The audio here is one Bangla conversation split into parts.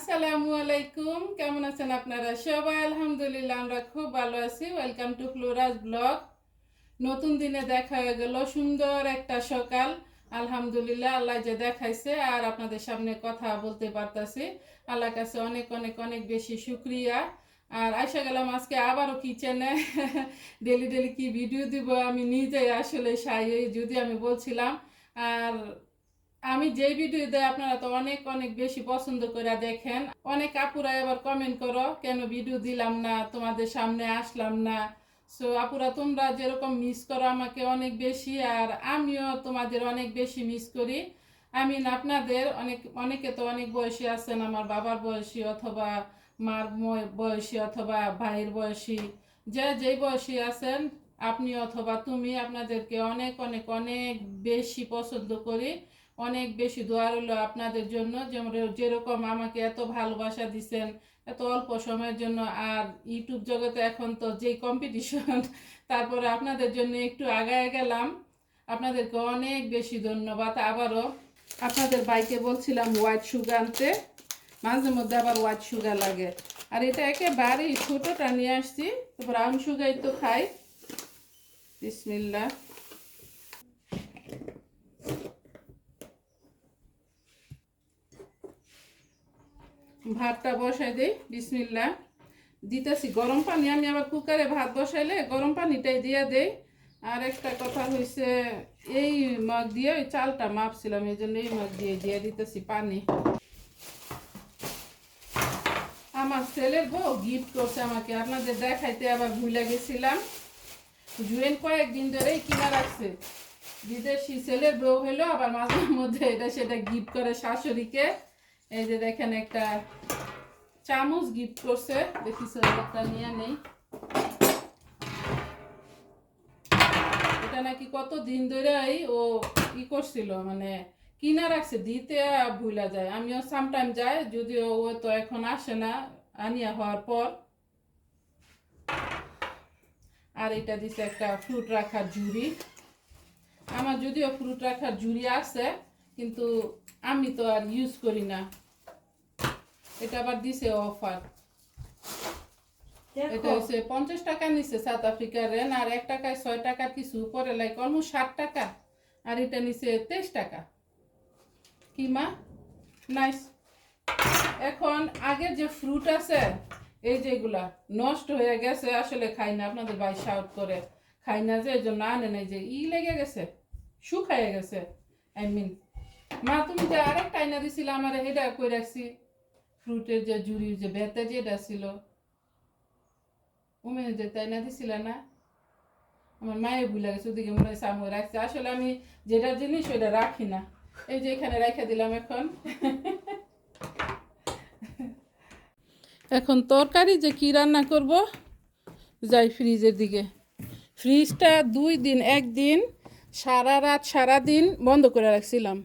আসসালামু আলাইকুম। কেমন আছেন আপনারা সবাই? আলহামদুলিল্লাহ, আমরা খুব ভালো আছি। ওয়েলকাম টু ফ্লোরাজ ব্লগ নতুন দিনে দেখা হয়ে গেল সুন্দর একটা সকাল। আলহামদুলিল্লাহ, আল্লাহ যে দেখাইছে, আর আপনাদের সামনে কথা বলতে পারতাছি। আল্লাহর কাছে অনেক অনেক অনেক বেশি শুক্রিয়া। আর আশা গেলাম আজকে আবারও কিচেনে ডেলি ডেলি কি ভিডিও দিব আমি নিজে আসলে সাই যদি আমি বলছিলাম। আর আমি যে ভিডিও দেয় আপনারা তো অনেক অনেক বেশি পছন্দ করে দেখেন, অনেক আপুরা এবার কমেন্ট করো, কেন ভিডিও দিলাম না, তোমাদের সামনে আসলাম না? সো আপুরা, তোমরা যেরকম মিস করো আমাকে অনেক বেশি, আর আমিও তোমাদের অনেক বেশি মিস করি। আমি আপনাদের অনেক, অনেকে তো অনেক বয়সী আছেন, আমার বাবার বয়সী অথবা মার বয়সী অথবা ভাইয়ের বয়সী, যে, যেই বয়সী আছেন, আপনি অথবা তুমি, আপনাদেরকে অনেক অনেক অনেক বেশি পছন্দ করি। অনেক বেশি দোয়া রইল আপনাদের জন্য, যেমন যেরকম আমাকে এত ভালোবাসা দিছেন, এত অল্প সময়ের জন্য, আর ইউটিউব জগতে এখন তো যেই কম্পিটিশন তারপরে আপনাদের জন্য একটু আগায় গেলাম। আপনাদেরকে অনেক বেশি ধন্যবাদ। আবারও আপনাদের বাইকে বলছিলাম হোয়াইট সুগার আনতে, মাঝে মধ্যে আবার হোয়াইট সুগার লাগে। আর এটা একেবারেই ছোটোটা নিয়ে আসছি ব্রাউন সুগারই তো খাই। বিসমিল্লা ভাতটা বসাই দেই বিসমিল্লা দিতেছি গরম পানি, আমি আবার কুকারে ভাত বসাইলে গরম পানিটাই দিয়ে দেই। আর একটা কথা হয়েছে এই মগ দিয়ে ওই চালটা মাপছিলাম এই জন্য এই মগ দিয়ে দিয়ে দিতেছি পানি। আমার ছেলের বউ গিফট করছে আমাকে, আপনাদের দেখাইতে আবার ভুলে গেছিলাম। জুয়েন কয়েকদিন ধরেই কিনা রাখছে। বিদেশি ছেলের বউ হলো আবার মাঝে মধ্যে এটা সেটা গিফট করে শাশুড়িকে। এই যে দেখেন একটা চামচ গিফট করছে। দেখি একটা নিয়ে নেই। এটা নাকি কত দিন ধরেই ও ই করছিল মানে কিনা রাখছে, দিতে ভুলা যায়। আমিও সামটাইম যাই, যদিও ও তো এখন আসে না, আনিয়া হওয়ার পর। আর এটা দিছে একটা ফ্রুট রাখার ঝুড়ি। আমার যদিও ফ্রুট রাখার ঝুড়ি আছে, কিন্তু আমি তো আর ইউজ করি না। এটা আবার দিছে অফার এটা হচ্ছে পঞ্চাশ টাকা নিচ্ছে সাউথ আফ্রিকার রেন আর এক টাকায় ছয় টাকা কিছু উপরে লাইক অলমোস্ট ষাট টাকা। আর এটা নিচ্ছে তেইশ টাকা। কি মা? নাইস এখন আগের যে ফ্রুট আছে এই যেগুলা নষ্ট হয়ে গেছে আসলে খাই না। আপনাদের ভাই শাউট করে। খাই না যে এই জন্য আনে নাই যে ই লেগে গেছে। শুকাইয়ে গেছে। আই মিন মা, তুমি যে আরেকটা আইনা দিছিলে, আমার এটা কই রাখছি ফ্রুটের যে জুড়ি যে বেতে যেটা ছিল। উমে যে তাই না দিছিলে না? আমার মায়ে ভুলে গেছে, ওদিকে মনে হয় সামনে রাখছে। আসলে আমি যেটা জিনিস, ওইটা রাখি না। এই যে এখানে রেখে দিলাম এখন। এখন তরকারি যে কি রান্না করব? যাই ফ্রিজের দিকে। ফ্রিজটা দুই দিন, একদিন, সারা রাত সারা দিন বন্ধ করে রাখছিলাম।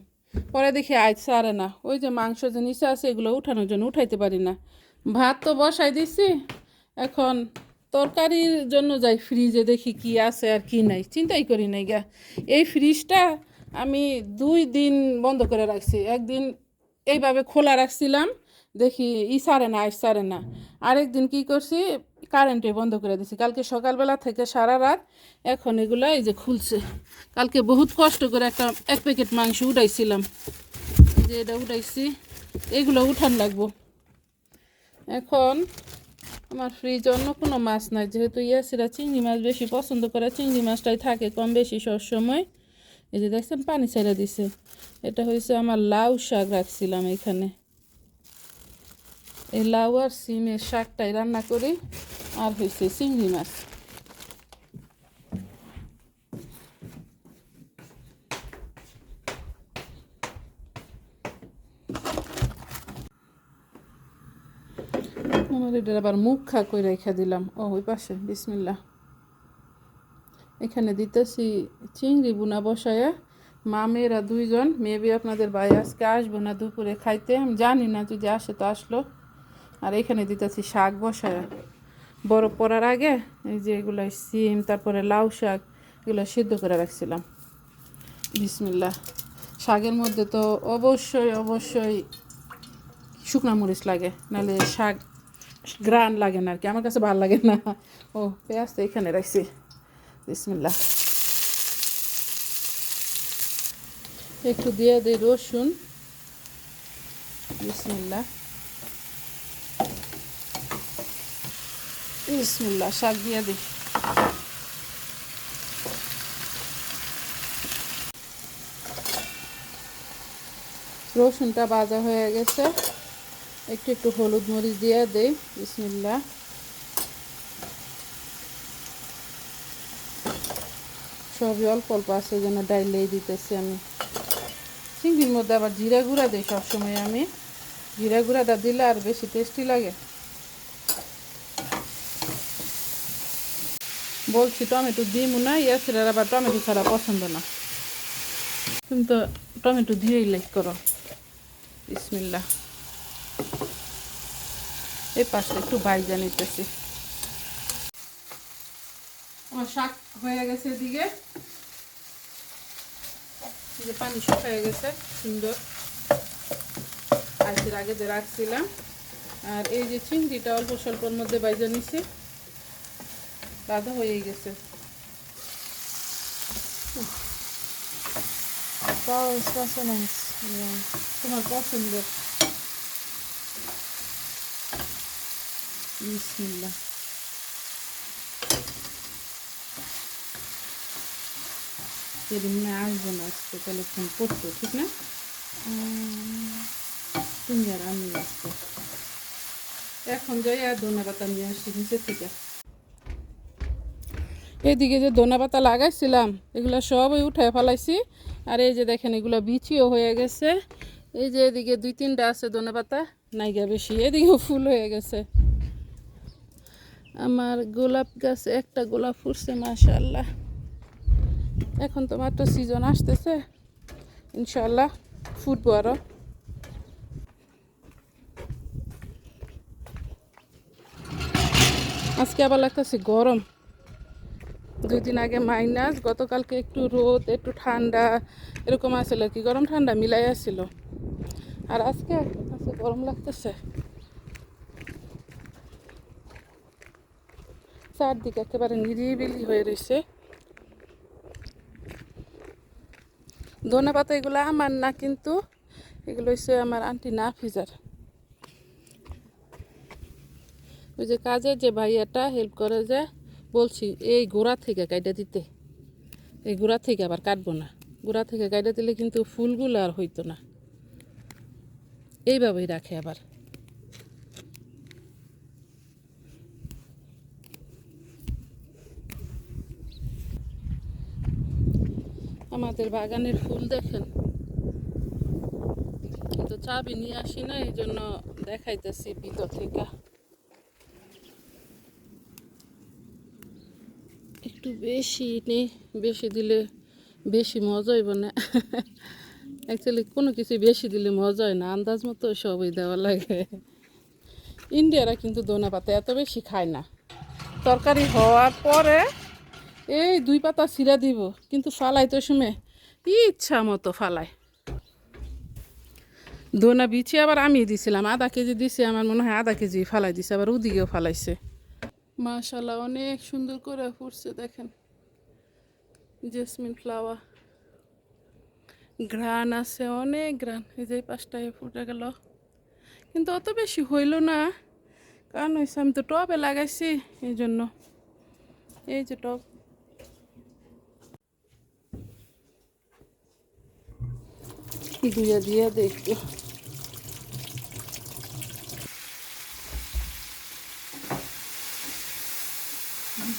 পরে দেখি আজ সারে না। ওই যে মাংস যে নিচে আছে, এগুলো উঠানোর জন্য উঠাইতে পারি না। ভাত তো বসাই দিছি। এখন তরকারির জন্য যাই ফ্রিজে দেখি কি আছে আর কি নাই। চিন্তাই করি নাই গা। এই ফ্রিজটা আমি দুই দিন বন্ধ করে রাখছি। একদিন এইভাবে খোলা রাখছিলাম দেখি ই সারে না আইস সারে না। আরেকদিন কি করছি কারেন্টে বন্ধ করে দিছি। কালকে সকালবেলা থেকে সারা রাত এখন এগুলো এই যে খুলছে। কালকে বহুত কষ্ট করে একটা, এক প্যাকেট মাংস উঠাইছিলাম। যে এটা উঠাইছি, এগুলো উঠান লাগবো। এখন আমার ফ্রিজ অন্য কোনো মাছ নাই। যেহেতু ইয়াসিরা চিংড়ি মাছ বেশি পছন্দ করে, চিংড়ি মাছটাই থাকে কম বেশি সবসময়। এই যে দেখছেন, পানি ছেড়ে দিছে। এটা হয়েছে আমার লাউ শাক রাখছিলাম এখানে। এই লাউ আর সিমের শাকটাই রান্না করি, আর হয়েছে চিংড়ি মাছ। আবার মুখ খা করে রেখে দিলাম। ও, ওই পাশে বিসমিল্লা এখানে দিতেছি চিংড়ি বুনা বসায়া। মা, মেয়েরা দুইজন মেবি আপনাদের ভাই, আজকে আসব না দুপুরে খাইতে। আমি জানি না যদি আসে তো আসলো। আর এখানে দিতেছি শাক বসায়া। বরফ পড়ার আগে এই যে এগুলো সিম, তারপরে লাউ শাক, এগুলো সিদ্ধ করে রাখছিলাম। বিসমিল্লা শাকের মধ্যে তো অবশ্যই অবশ্যই শুকনা মরিচ লাগে, নাহলে শাক গ্রান লাগে না আর কি, আমার কাছে ভালো লাগে না। ও, পেঁয়াজ তো এখানে রাখছি। বিসমিল্লা একটু দিয়ে দিই রসুন। বিসমিল্লা বিসমিল্লা শাক দিয়ে দিই। রসুনটা বাজা হয়ে গেছে। একটু একটু হলুদ মরিচ দিয়ে দেই বিসমিল্লা সবই অল্প অল্প আছে যেন ডাইলেই দিতেছি আমি। চিংড়ির মধ্যে আবার জিরা গুঁড়া দিই সবসময় আমি। জিরা গুঁড়াটা দিলে আর বেশি টেস্টি লাগে। বলছি টমেটো দিমু না ইয়াসির আবার টমেটো ছাড়া পছন্দ না। তুমি তো টমেটো দিয়েই লাইক করো। বিসমিল্লা এই পাশটা একটু বাইজা নিতেছি। আমার শাক হয়ে গেছে এদিকে। যে পানি শুকিয়ে গেছে, সুন্দর। আজকের আগে যে রাখছিলাম, আর এই যে চিংড়িটা অল্প স্বল্পর মধ্যে বাইজা নিছি। বাঁধা হয়ে গেছে. তোমার পছন্দ বিসমিল্লাহ যদি মনে আসব না আজকে তাহলে ফোন করতো ঠিক না তুমি আর আমি আসব এখন যাই আর ধনে পাতা নিয়ে আসছি নিচে থেকে এদিকে যে ধনে পাতা লাগাইছিলাম, এগুলো সবই উঠায় ফেলাইছি। আর এই যে দেখেন, এগুলো বিচিও হয়ে গেছে। এই যে এদিকে দুই তিনটা আছে ধনে পাতা, নাইগা বেশি, এদিকেও ফুল হয়ে গেছে। আমার গোলাপ গাছে, একটা গোলাপ ফুটছে মাশাল্লাহ এখন তো মাত্র সিজন আসতেছে ইনশাল্লাহ ফুটবো আরও আজকে আবার লাগতেছে গরম। দুই দিন আগে মাইনাস, গতকালকে একটু রোদ, একটু ঠান্ডা, এরকম আসছিল কি, গরম ঠান্ডা মিলাই আসছিল আর আজকে আজকে গরম লাগতেছে। চারদিকে একেবারে নিরিবিলি হয়ে রয়েছে ধনে পাতা এগুলো আমার না, কিন্তু এগুলো হচ্ছে আমার আন্টি না ফিজার ওই যে কাজের যে ভাইয়াটা হেল্প করে যে বলছি, এই গোড়া থেকে কাইটা দিতে। এই গোড়া থেকে আবার কাটবো না। গোড়া থেকে কাইটা দিলে কিন্তু ফুলগুলো আর হইতো না। এইভাবেই রাখে আবার। আমাদের বাগানের ফুল দেখেন। কিন্তু চাবি নিয়ে আসি না এই জন্য দেখাইতেছি ভিতর থেকে। একটু বেশি নেই বেশি দিলে বেশি মজা হইব না। অ্যাকচুয়ালি কোনো কিছু বেশি দিলে মজা হয় না, আন্দাজ মতো সবই দেওয়া লাগে। ইন্ডিয়ারা কিন্তু দোনা পাতা এত বেশি খায় না। তরকারি হওয়ার পরে এই দুই পাতা ছিঁড়া দিব, কিন্তু ফালাই তো সময় ইচ্ছা মতো ফালাই দোনা বিছি আবার আমি দিছিলাম, আধা কেজি দিছি, আমার মনে হয় আধা কেজি ফালাই দিছে, আবার ওদিকেও ফালাইছে। মাশাল্লাহ অনেক সুন্দর করে ফুটছে দেখেন। Jasmine flower. ঘ্রাণ আছে, অনেক ঘ্রাণ। এই যে পাঁচটায় ফুটে গেল। কিন্তু অত বেশি হইল না। কারণ হয়েছে আমি তো টবে লাগাইছি, এই জন্য। এই যে টব। দিয়ে দিয়ে দেখব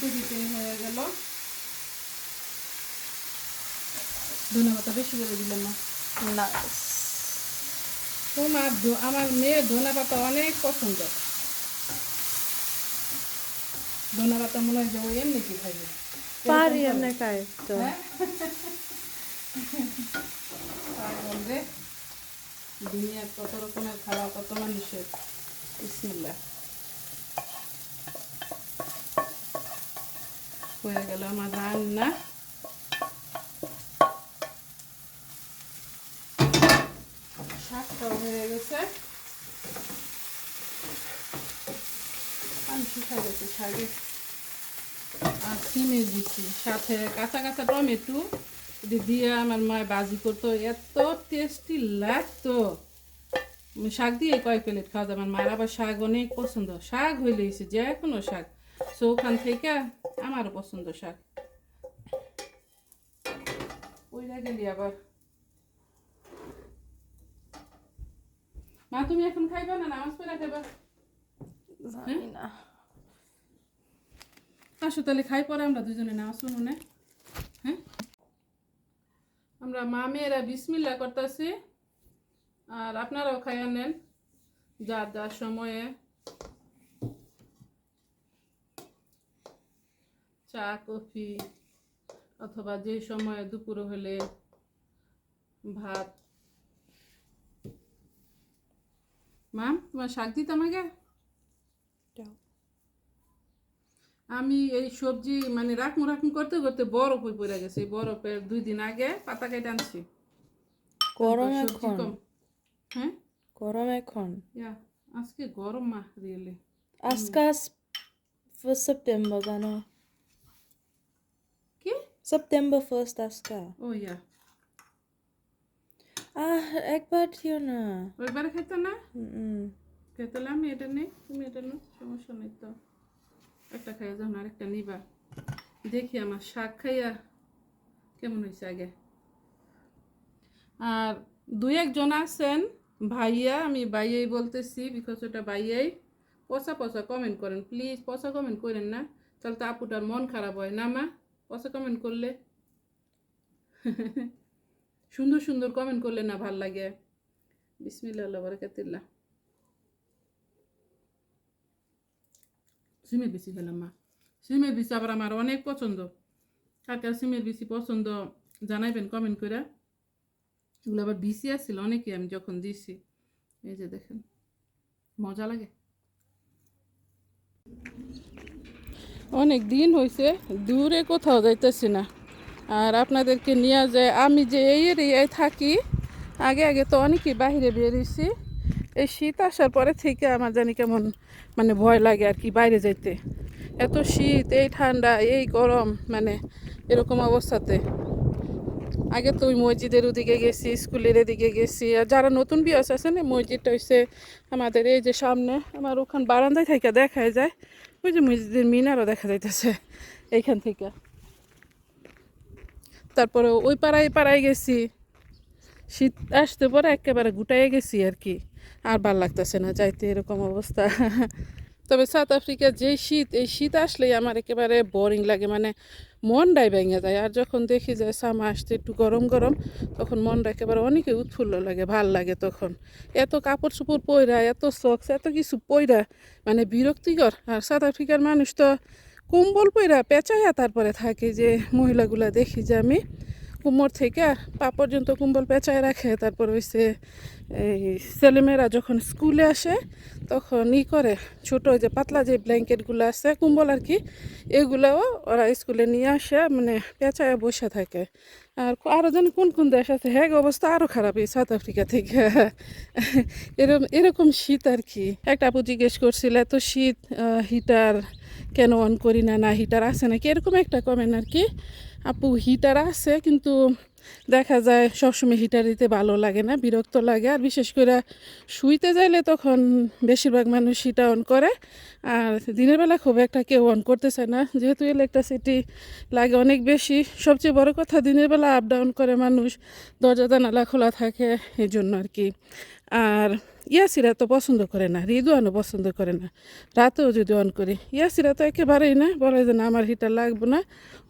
দিতে দিতে হয়ে গেল ধনে পাতা বেশি করে দিলাম না। Nice. তোমার আমার মেয়ে ধনে পাতা অনেক পছন্দ। ধনে পাতা মনে হয় যে ও এমনি কি খাইবে? Pari এমনি খায় তো। হ্যাঁ? দুনিয়ার কত রকমের খাওয়া কত মানুষের। বিসমিল্লাহ। হয়ে গেল আমার রান্না শাকটাও হয়ে গেছে শুকাই গেছে শাকে আর সিমের দিচ্ছি সাথে কাঁচা টমেটো দিয়ে আমার মা বাজি করতো, এত টেস্টি লাগতো। শাক দিয়ে কয়েক প্লেট খাওয়া যায়? আমার মায়ের আবার শাক অনেক পছন্দ। শাক হইলে যে কোনো শাক। সো থেকে আমারও পছন্দ শাক। মা, তুমি এখন খাইবা না? নামাজ পড়া খাইবা? আসো তাহলে খাই পরে, আমরা দুজনে নামাজ পড়ব না। হ্যাঁ? আমরা মা মেয়েরা বিসমিল্লা করতেছি, আর আপনারাও খাইয়া নেন যার যার সময়ে। চা, কফি, অথবা যে সময় দুপুর হলে ভাত। মাম তোমার শাক দিতাম আমাকে। আমি এই সবজি মানে রাখমু রাখমু করতে করতে বরফ হয়ে পড়ে গেছে। বরফের দুই দিন আগে পাতা কেটে আনছি। গরম এখন? হ্যাঁ? গরম এখন? আজকে গরম মা রিয়েলি আজকে ফার্স্ট সেপ্টেম্বর জানো? কি? সেপ্টেম্বর ফার্স্ট আজকে। ও ইয়া। আহ একবার দিও না। ওইবারে খেতে না? হুম খেতে আমি এটা নেই তুমি এটা নো সমস্যা নেই তো। একটা খাইয়া যখন আরেকটা নিবা। দেখি আমার শাক খাইয়া কেমন হয়েছে আগে। আর দুই একজন আছেন, ভাইয়া, আমি ভাইয়াই বলতেছি বিকজ ওটা ভাইয়াই। পচা পচা কমেন্ট করেন প্লিজ পচা কমেন্ট করেন না। তাহলে তো আপুটার মন খারাপ হয় না, মা? পচা কমেন্ট করলে? সুন্দর সুন্দর কমেন্ট করলে না ভালো লাগে। বিসমিল্লাহ বারাকাতিল্লাহ। সিমের বিচি খেলাম মা। সিমের বিচি আবার আমার অনেক পছন্দ। কার কার সিমের বিচি পছন্দ জানাইবেন কমেন্ট করে এগুলো আবার বিচি আসছিল অনেকে আমি যখন দিছি। এই যে দেখেন, মজা লাগে। অনেক দিন হয়েছে দূরে কোথাও যাইতেছি না। আর আপনাদেরকে নিয়ে যায় আমি যে এই এরিয়ায় থাকি, আগে আগে তো অনেকেই বাইরে বেরিয়েছি। এই শীত আসার পরে থেকে আমার জানি কেমন মানে ভয় লাগে আর কি বাইরে যাইতে। এত শীত, এই ঠান্ডা, এই গরম মানে এরকম অবস্থাতে। আগে তো ওই মসজিদের ওদিকে গেছি, স্কুলের এদিকে গেছি। আর যারা নতুন বিয়াস আছে না মসজিদটা হচ্ছে আমাদের এই যে সামনে। আমার ওখান বারান্দায় থেকে দেখা যায়, ওই যে মসজিদের মিনারও দেখা যাইতেছে এইখান থেকে। তারপরে ওই পাড়ায় পাড়ায় গেছি। শীত আসতে পরে একেবারে গুটাইয়ে গেছি আর কি। আর ভালো লাগতেছে না, যাইতে এরকম অবস্থা। তবে সাউথ আফ্রিকার যে শীত, এই শীত আসলেই আমার একেবারে বোরিং লাগে মানে মনটাই ভেঙে যায়। আর যখন দেখি যে সামা আসতে একটু গরম গরম, তখন মনটা একেবারে অনেকে উৎফুল্ল লাগে, ভালো লাগে তখন। এত কাপড় চোপড় পয়রা এত সক্স এত কিছু পয়রা মানে বিরক্তিকর। আর সাউথ আফ্রিকার মানুষ তো কম্বল পয়রা পেঁচাইয়া তারপরে থাকে যে মহিলাগুলা দেখি যে আমি কোমর থেকে পা পর্যন্ত কুম্বল পেঁচায় রাখে। তারপর হইছে এই ছেলেমেয়েরা যখন স্কুলে আসে, তখন ই করে ছোট যে পাতলা যে ব্ল্যাঙ্কেটগুলো আছে, কুম্বল আর কি, এগুলোও ওরা স্কুলে নিয়ে আসে মানে পেঁচায় বসে থাকে। আর আরও যেন কোন কোন দেশ আছে হ্যাঁ অবস্থা আরও খারাপ এই সাউথ আফ্রিকা থেকে। এরকম এরকম শীত আর কি। একটা আপু জিজ্ঞেস করছিল, এত শীত হিটার কেন অন করি না না হিটার আছে নাকি? এরকম একটা কমেন্ট আর কি। আপু হিটার আছে, কিন্তু দেখা যায় সবসময় হিটার দিতে ভালো লাগে না, বিরক্ত লাগে। আর বিশেষ করে শুইতে যাইলে তখন বেশিরভাগ মানুষ হিটার অন করে, আর দিনের বেলা খুব একটা কেউ অন করতে চায় না। যেহেতু ইলেকট্রিসিটি লাগে অনেক বেশি, সবচেয়ে বড় কথা দিনের বেলা আপ ডাউন করে মানুষ দরজা জানালা খোলা থাকে এই জন্য আর কি। আর ইয়াসিরা তো পছন্দ করে না রিদুয়ানও পছন্দ করে না। রাতেও যদি অন করি ইয়াসিরা তো একেবারেই না, বলে যে না, আমার হিটার লাগবে না,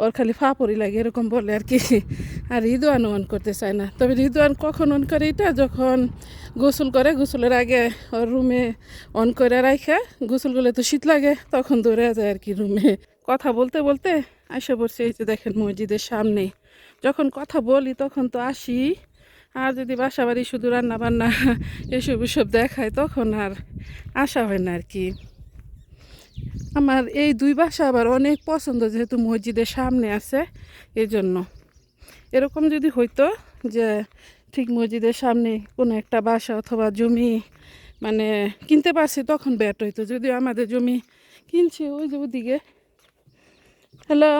ওর খালি ফাপড়ি লাগে, এরকম বলে আর কি। আর রিদুয়ানও অন করতে চায় না। তবে রিদুয়ান কখন অন করে এটা? যখন গোসল করে, গোসলের আগে ওর রুমে অন করে রাখে গোসল করলে তো শীত লাগে, তখন দৌড়ে যায় আর কি রুমে কথা বলতে বলতে আসে পড়ছে, এই যে দেখেন মসজিদের সামনে। যখন কথা বলি, তখন তো আসি আর যদি বাসা বাড়ি শুধু রান্না বান্না এসব এসব দেখায়, তখন আর আসা হয় না আর কি। আমার এই দুই বাসা আবার অনেক পছন্দ, যেহেতু মসজিদের সামনে আছে এই জন্য এরকম যদি হইতো যে ঠিক মসজিদের সামনে কোনো একটা বাসা অথবা জমি মানে কিনতে পারছি, তখন ব্যাট হইতো। যদিও আমাদের জমি কিনছে, ওই যে ওদিকে। হ্যালো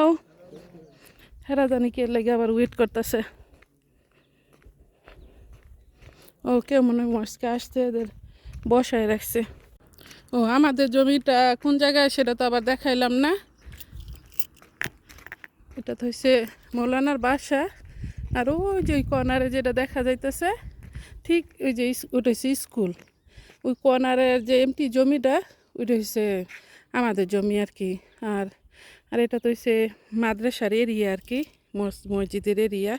হেরা জানি কে লেগে আবার ওয়েট করতেছে। ও কেউ মনে হয় মস্কে আসতে এদের বসায় রাখছে। ও, আমাদের জমিটা কোন জায়গায় সেটা তো আবার দেখাইলাম না। এটা তো হচ্ছে মৌলানার বাসা। আর ওই যে ওই কর্নারে যেটা দেখা যাইতেছে, ঠিক ওই যে ওটা হচ্ছে স্কুল। ওই কর্নারের যে এমটি জমিটা, ওইটা হচ্ছে আমাদের জমি আর কি আর আর এটা তো হচ্ছে মাদ্রাসার এরিয়া আর কি মস- মসজিদের এরিয়া।